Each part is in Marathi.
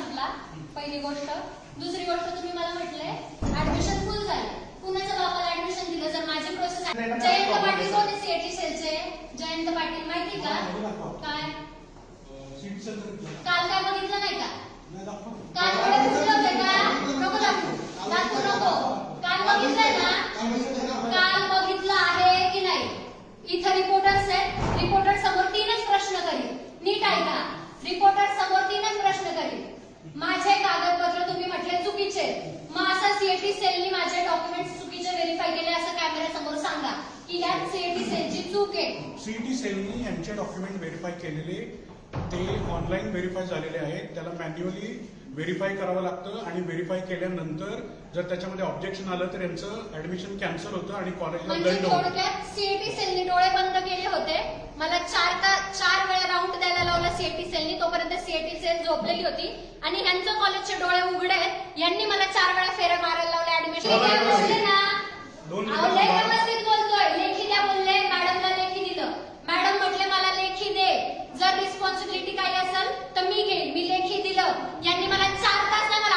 संपला. पहिली गोष्ट. दुसरी गोष्ट तुम्ही मला म्हटले ऍडमिशन फुल झाले. कुणाच्या बापाला ऍडमिशन दिलं जर माझी प्रोसेस जयंत पाटील कोण सीएटी सेलचे? जयंत पाटील माहिती का? काय? काल काय बघितलं नाही का? काल थोडे दिसले होते का? नको दाखवू. दाखवू नको. काल बघितलंय ना? काल बघितलं आहे की नाही? इथं रिपोर्टर्स आहेत. रिपोर्टर समोर तीनच प्रश्न करील नीट ऐका. रिपोर्टर समोर तीनच प्रश्न करील माझे कागदपत्र तुम्ही म्हटले चुकीचे. मग असं सीएटी सेलनी माझे डॉक्युमेंट चुकीचे व्हेरीफाय केले असं कॅमेरा समोर सांगा. की ह्या सीएटी सेलची चूक आहे. सीईटी सेलनी यांचे डॉक्युमेंट व्हेरीफाय केलेले ते ऑनलाईन व्हेरीफाय झालेले आहेत. त्याला मॅन्युअली व्हेरीफाय करावं लागतं आणि व्हेरीफाय केल्यानंतर जर त्याच्यामध्ये ऑब्जेक्शन आलं तर यांचं ऍडमिशन कॅन्सल होतं आणि कॉलेजला म्हणजे दंड होतो. सीएटी सेलनी डोळे बंद केले होते. मला चार ता चार वेळा राऊंड द्यायला लावला सीएटी सेलनी तोपर्यंत सीएटी सेल झोपलेली होती. आणि ह्यांचं कॉलेजचे डोळे उघडे आहेत. यांनी मला चार वेळा फेऱ्या मारायला लावल्या ऍडमिशन बोलले ना. दोन अहो, लय मिनिटं व्यवस्थित बोलतोय. लेखी द्या बोलले. मॅडमला लेखी दिलं. मॅडम म्हटले मला लेखी दे. जर रिस्पॉन्सिबिलिटी काही असेल तर मी घेईन. मी लेखी दिलं यांनी मला चार तास नाही मला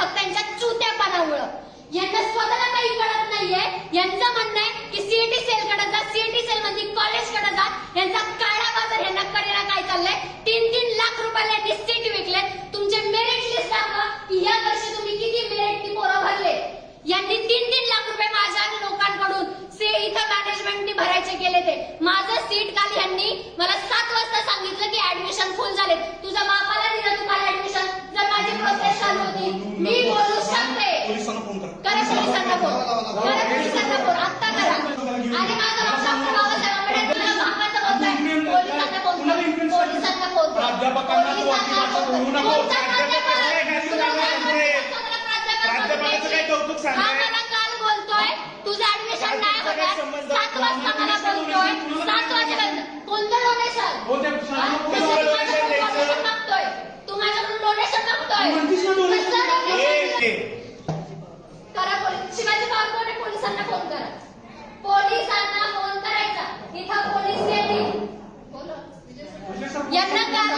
फक्त यांच्या चुत्यापणामुळं यांना स्वतःला काही कळत नाहीये. यांचं म्हणणं आहे की सीएटी सेल कडे जा सीएटी सेल म्हणजे कॉलेजकडे जा. यांचा काळा बाजार यांना कळेना काय चाललंय? तीन तीन लाख रुपयाला यांनी सीट विकले तुमचे मेरिट लिस्ट दाखवा की या वर्षी तुम्ही किती मेरिट पोरं भरले. यांनी तीन तीन लाख रुपये माझ्या लोकांकडून. से इथं मॅनेजमेंटनी भरायचे केले ते. माझं सीट काल यांनी मला सात वाजता सांगितलं की ऍडमिशन फुल झाले. तुझ्या बापाला दिलं तू काल ऍडमिशन जर माझी प्रोसेस चालू होती मी बोलू शकते. करा. पोलिसांना फोन करा पोलिसांना फोन आत्ता करा. आणि माझं डॉक्टर बाबासाहेब आंबेडकर पोलिसांना फोन कर पोलिसांना फोन प्राध्यापकांना काय प्राध्यापकाचं कौतुक? मला काल बोलतोय. तुझं ऍडमिशन नाही संबंध? सात वाजता मला बोलतोय सात वाजेपर्यंत कोणतं डोनेशन हो त्या हा? कोणाला कसं donation माझ्याकडून द्यायचं? donation मागतोय तू माझ्याकडून डोनेशन मागतोय म्हणतीस ना donation? कसलं donation ए, दिलं? ए, करा पोलीस शिवाजी पवार कोण आहे? पोलिसांना फोन करा पोलिसांना फोन करायचा इथं पोलीस येतील यांना काल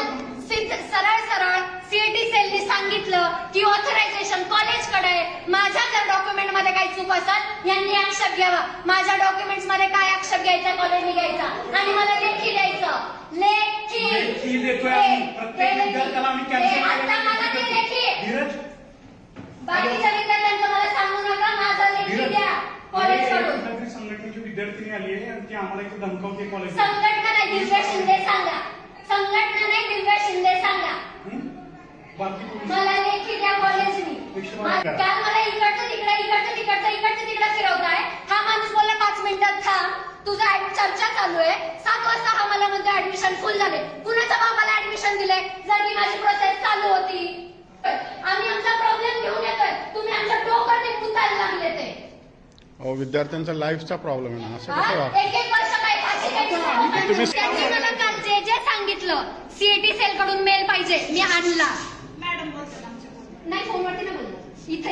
सिद्ध- सरळ सरळ सीएटी सेलनी सांगितलं की ऑथरायझेशन कॉलेजकडे आहे. माझ्या जर डॉक्युमेंटमध्ये काही चूक असेल यांनी आक्षेप घ्यावा. माझ्या डॉक्युमेंट्समध्ये काय आक्षेप घ्यायचा कॉलेजने घ्यायचा? आणि मला लेखी द्यायचं. लेखी. लेखी देतोय आम्ही. प्रत्येक लेखी. विद्यार्थ्याला आम्ही cancel आता केलेलं मला ते लेखी. धीरज. बाकीच्या विद्यार्थ्यांचं मला सांगू नका. माझा लेखी धीरज. द्या. कॉलेजकडून कुठल्यातरी संघटनेची विद्यार्थिनी आली आहे आणि ती आम्हाला इथे धमकावते कॉलेज संघटना नाही दिव्या शिंदे सांगा. संघटना नाही दिव्या शिंदे सांगा. मला लेखी द्या कॉलेजनी एकशे मा- बारा. काल मला इकडचं तिकडे इकडचं तिकडचं इकडचं तिकडे फिरवताय. हा माणूस बोलला पाच मिनिटात थांब. तुझा ऍड- चर्चा चालू आहे. सात वाजता हा मला म्हणतो ऍडमिशन फुल झाले. कुणाच्या बाबाला ऍडमिशन दिले जर की माझी प्रोसेस चालू होती आम्ही आमचा प्रॉब्लेम घेऊन येतोय. तुम्ही आमच्या डोकं ते पुतायला लागले ते. अहो विद्यार्थ्यांचा लाईफचा प्रॉब्लेम आहे ना. असं? कसं वाग एक एक वर्ष काय फाशी घ्यायची? तुम्ही- त्यांनी मला काल जे जे सांगितलं सीएटी सेल कडून मेल पाहिजे. मी आणला नाही फोनवरती नाही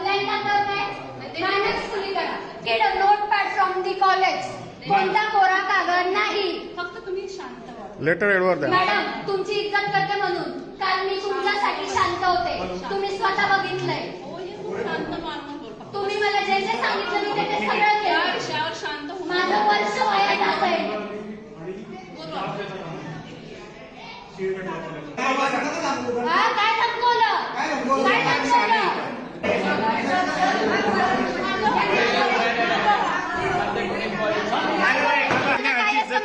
ना ब्लँक कागदावर काय मायनस फुली करा get a notepad from the college कोणता कोरा कागद नाही फक्त तुम्ही शांत व्हा लेटर एडवर द्या. मॅडम तुमची इज्जत करते म्हणून. काल मी तुमच्यासाठी शांत होते. तुम्ही स्वतः बघितलंय. तुम्ही मला जे जे सांगितलं मी ते सगळं केलं. शांत माझं वर्ष वाया जात आहे काय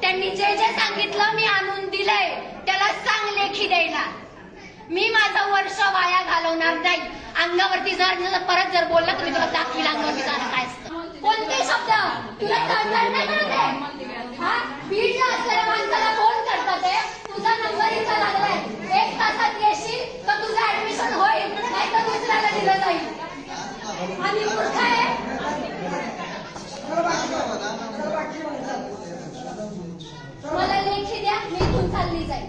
त्यांनी जे जे सांगितलं मी आणून दिलंय त्याला सांग लेखी द्यायला. मी माझं वर्ष वाया घालवणार नाही. अंगावरती जर परत जर बोललं तर मी तुला दाखवील अंगावरती जाणं काय असतं. कोणते शब्द? तुला तळतळ नाही हा? बीडला असलेल्या माणसाला फोन करतात तुझा नंबर इथं लागलाय. एक तासात येशील तर तुझं ऍडमिशन होईल. नाही तर दुसऱ्याला दिलं जाईल. आणि मूर्ख आहे मला लेखी द्या मी इथून चालली जाईल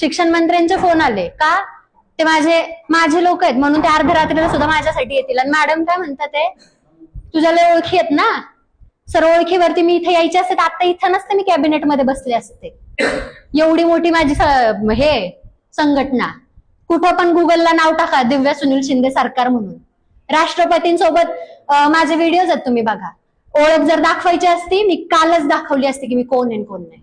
शिक्षण मंत्र्यांचे फोन आले. का? ते माझे माझे लोक आहेत. म्हणून ते अर्ध्या रात्रीला सुद्धा माझ्यासाठी येतील. आणि मॅडम काय म्हणतात ते तुझ्या लय ओळखी आहेत ना? सर ओळखीवरती मी इथे यायचे असते तर आता इथं नसते मी कॅबिनेटमध्ये बसले असते. एवढी मोठी माझी हे संघटना. कुठं पण गुगलला नाव टाका दिव्या सुनील शिंदे सरकार म्हणून. राष्ट्रपतींसोबत माझे व्हिडिओज आहेत तुम्ही बघा. ओळख जर दाखवायची असती मी कालच दाखवली असती की मी कोण आहे कोण नाही.